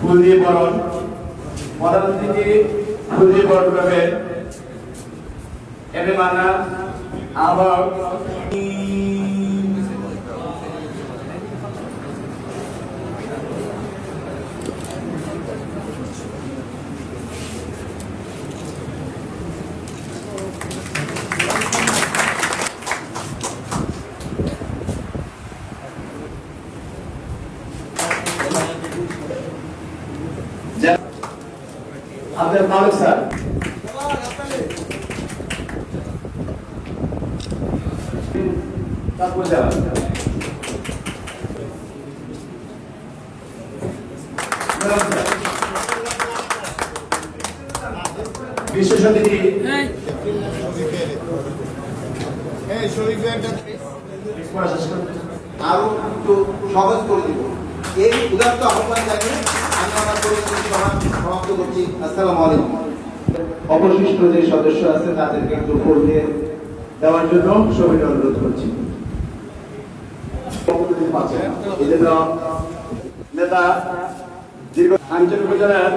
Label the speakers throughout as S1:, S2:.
S1: ফুল বরণ প্রধান অতিথি ফুল বরণ করবেন এবে মানা আবার আব্দুল মালিক স্যার। তারপর যাওয়া বিশেষ অতিথি।
S2: এই শরীফ একটা
S3: আরও একটু সহজ করে দিব। এই উদাত্ত আহ্বান জানিয়ে আমি আমার সভা সমাপ্ত করছি। আসসালামু আলাইকুম।
S1: অবশিষ্ট যে সদস্য আছে, তাদেরকে একটু ফুল দিয়ে দেওয়ার জন্য সবিনয় অনুরোধ করছি। নেতা দীর্ঘ আঞ্চলিক উপজেলার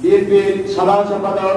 S1: বিএনপির সাধারণ সম্পাদক